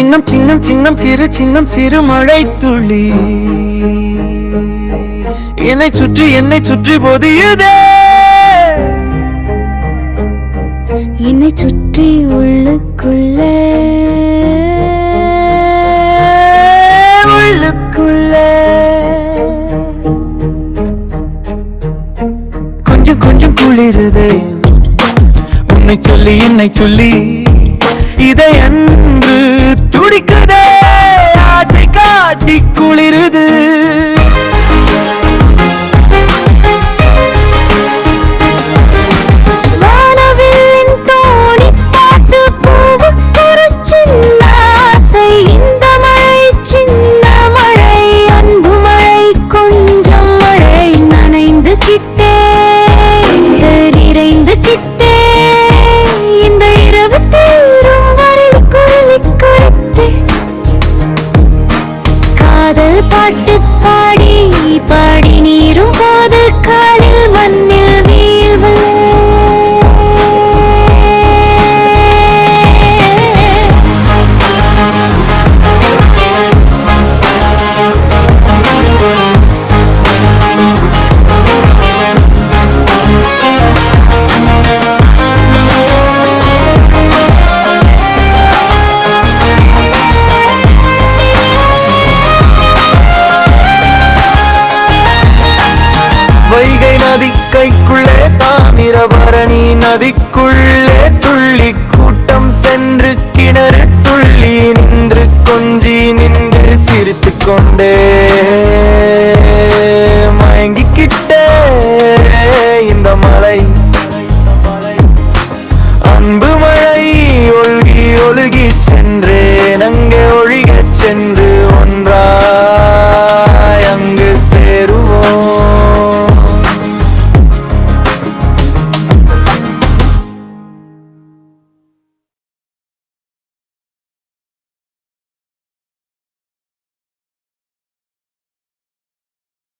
சின்னம் சின்னம் சின்னம் சிறு சின்னம் சிறு மழை துளி. என்னை சுற்றி என்னை சுற்றி பொதியுதே. என்னை சுற்றி உள்ளுக்குள்ளே. உள்ளுக்குள்ளே. கொஞ்சம் கொஞ்சம் குளிருதே. உன்னை சொல்லி என்னை சொல்லி இதை அன்று I deep பாட்டு பாடி பாடி நீரும் போது காலில் பழனி நதிக்குள்ளே துள்ளி கூட்டம் சென்று கிணறு துள்ளி நின்று கொஞ்சி நின்று சிரித்து கொண்டே.